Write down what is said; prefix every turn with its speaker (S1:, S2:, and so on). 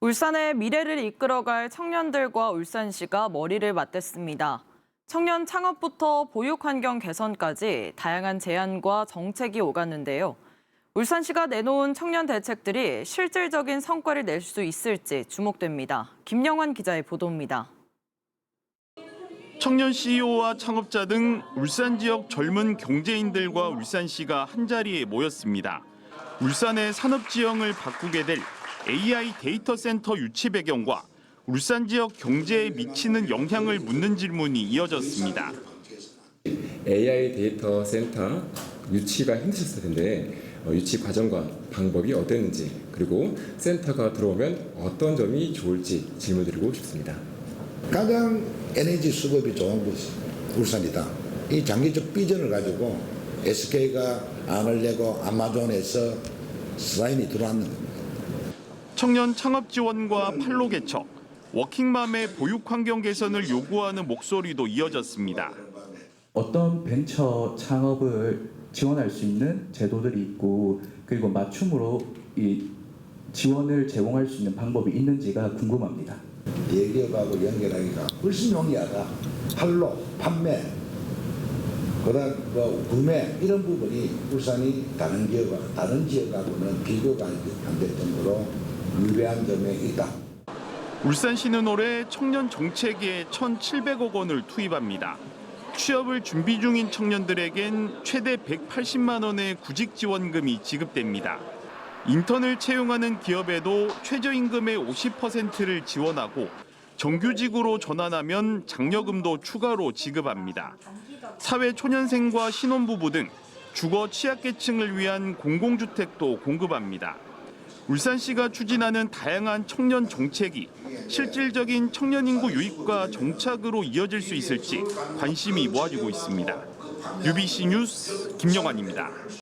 S1: 울산의 미래를 이끌어갈 청년들과 울산시가 머리를 맞댔습니다. 청년 창업부터 보육 환경 개선까지 다양한 제안과 정책이 오갔는데요. 울산시가 내놓은 청년 대책들이 실질적인 성과를 낼 수 있을지 주목됩니다. 김영환 기자의 보도입니다.
S2: 청년 CEO와 창업자 등 울산 지역 젊은 경제인들과 울산시가 한자리에 모였습니다. 울산의 산업 지형을 바꾸게 될 AI 데이터 센터 유치 배경과 울산 지역 경제에 미치는 영향을 묻는 질문이 이어졌습니다.
S3: AI 데이터 센터 유치가 힘드셨을 텐데 어, 유치 과정과 방법이 어땠는지 그리고 센터가 들어오면 어떤 점이 좋을지 질문 드리고 싶습니다.
S4: 가장 에너지 수급이 좋은 곳이 울산이다. 이 장기적 비전을 가지고 SK가 안을 내고 아마존에서 스라인이 들어왔는 겁니다.
S2: 청년 창업 지원과 판로 개척, 워킹맘의 보육 환경 개선을 요구하는 목소리도 이어졌습니다.
S5: 어떤 벤처 창업을 지원할 수 있는 제도들이 있고 그리고 맞춤으로 이 지원을 제공할 수 있는 방법이 있는지가 궁금합니다.
S4: 대기업하고 연결하기가 훨씬 용이하다. 판로, 판매, 그다음 뭐 구매 이런 부분이 울산이 다른 지역 다른 지역하고는 비교가 안 될 정도로 유리한 점에 있다.
S2: 울산시는 올해 청년 정책에 1,700억 원을 투입합니다. 취업을 준비 중인 청년들에겐 최대 180만 원의 구직 지원금이 지급됩니다. 인턴을 채용하는 기업에도 최저임금의 50%를 지원하고 정규직으로 전환하면 장려금도 추가로 지급합니다. 사회 초년생과 신혼부부 등 주거 취약계층을 위한 공공주택도 공급합니다. 울산시가 추진하는 다양한 청년 정책이 실질적인 청년 인구 유입과 정착으로 이어질 수 있을지 관심이 모아지고 있습니다. UBC 뉴스 김영환입니다.